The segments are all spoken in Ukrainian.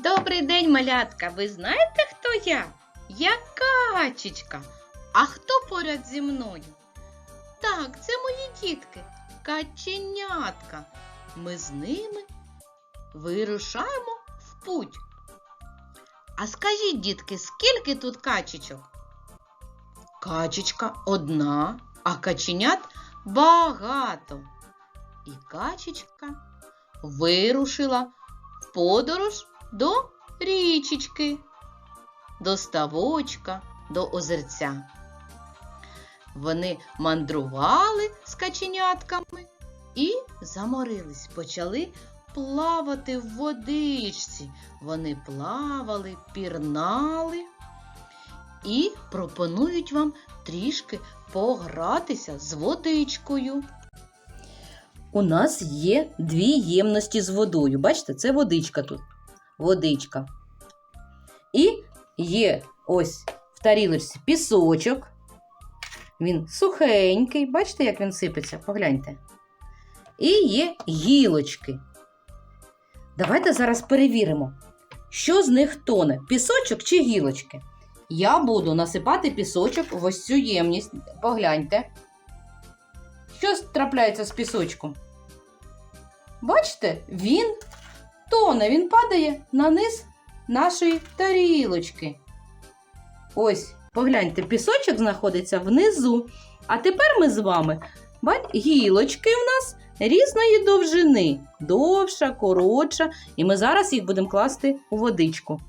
Добрий день, малятка. Ви знаєте, хто я? Я качечка. А хто поряд зі мною? Так, це мої дітки, каченятка. Ми з ними вирушаємо в путь. А скажіть, дітки, скільки тут качечок? Качечка одна, а каченят багато. І качечка вирушила в подорож до річечки, до ставочка, до озерця. Вони мандрували з каченятками і заморились, почали плавати в водичці. Вони плавали, пірнали і пропонують вам трішки погратися з водичкою. У нас є дві ємності з водою. Бачите, це водичка тут. Водичка. І є ось в тарілочці пісочок. Він сухенький. Бачите, як він сипеться? Погляньте. І є гілочки. Давайте зараз перевіримо, що з них тоне: пісочок чи гілочки. Я буду насипати пісочок в ось цю ємність. Погляньте. Що трапляється з пісочком? Бачите, він тоне, він падає на низ нашої тарілочки. Ось, погляньте, пісочок знаходиться внизу. А тепер ми з вами гілочки в нас різної довжини. Довша, коротша, і ми зараз їх будемо класти у водичку.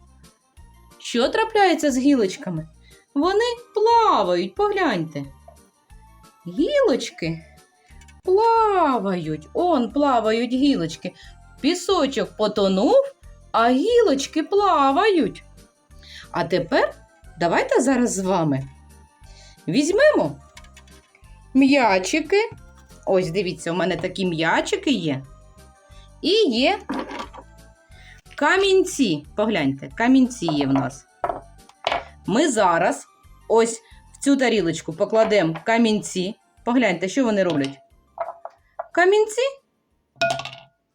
Що трапляється з гілочками? Вони плавають, погляньте. Гілочки плавають. Он плавають гілочки. Пісочок потонув, а гілочки плавають. А тепер давайте зараз з вами візьмемо м'ячики. Ось, дивіться, у мене такі м'ячики є. І є камінці. Погляньте, камінці є в нас. Ми зараз ось в цю тарілочку покладемо камінці. Погляньте, що вони роблять. Камінці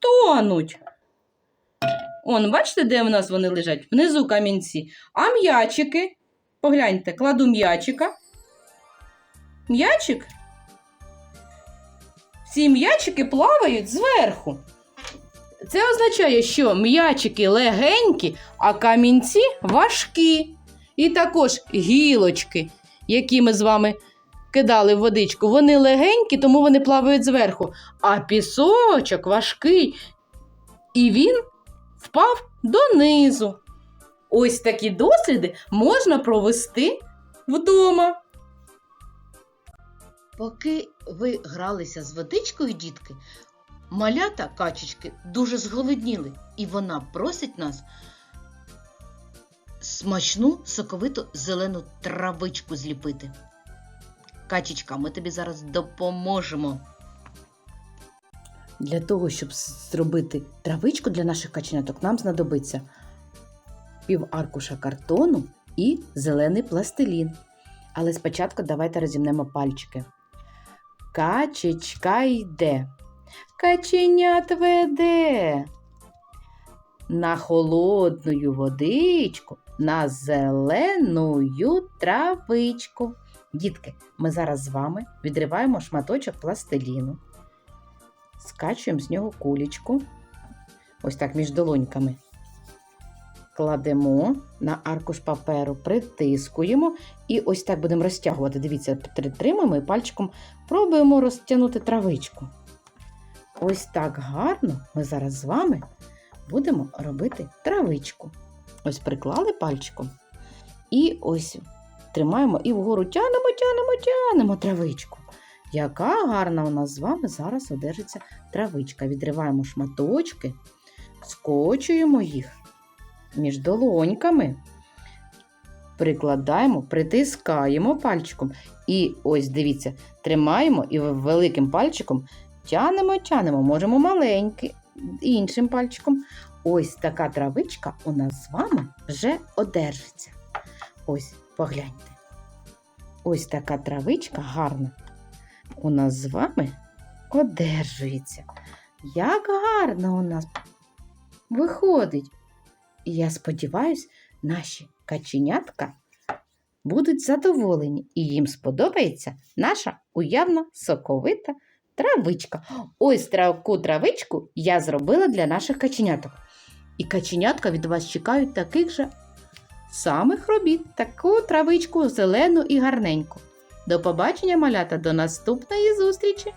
тонуть. Он, бачите, де в нас вони лежать? Внизу камінці. А м'ячики. Погляньте, кладу м'ячика. М'ячик. Ці м'ячики плавають зверху. Це означає, що м'ячики легенькі, а камінці важкі. І також гілочки, які ми з вами кидали в водичку, вони легенькі, тому вони плавають зверху. А пісочок важкий, і він впав донизу. Ось такі досліди можна провести вдома. Поки ви гралися з водичкою, дітки, малята качечки дуже зголодніли, і вона просить нас смачну соковиту зелену травичку зліпити. Качечка, ми тобі зараз допоможемо. Для того, щоб зробити травичку для наших каченяток, нам знадобиться пів аркуша картону і зелений пластилін. Але спочатку давайте розімнемо пальчики. Качечка йде, каченят веде. На холодную водичку, на зеленую травичку. Дітки, ми зараз з вами відриваємо шматочок пластиліну, скачуємо з нього кулічку, ось так між долоньками. Кладемо на аркуш паперу, притискуємо і ось так будемо розтягувати. Дивіться, притримуємо і пальчиком пробуємо розтягнути травичку. Ось так гарно ми зараз з вами будемо робити травичку. Ось приклали пальчиком. І ось тримаємо і вгору тянемо, тянемо, тянемо травичку. Яка гарна у нас з вами зараз одержиться травичка. Відриваємо шматочки, скочуємо їх між долоньками, прикладаємо, притискаємо пальчиком. І ось дивіться, тримаємо і великим пальчиком тянемо, тянемо, можемо маленький, іншим пальчиком. Ось така травичка у нас з вами вже одержиться. Ось, погляньте. Ось така травичка гарна у нас з вами одержується. Як гарно у нас виходить. І я сподіваюся, наші каченятка будуть задоволені і їм сподобається наша уявна соковита травичка. Ось таку травичку я зробила для наших каченяток. І каченятка від вас чекають таких же самих робіт, таку травичку зелену і гарненьку. До побачення, малята, до наступної зустрічі!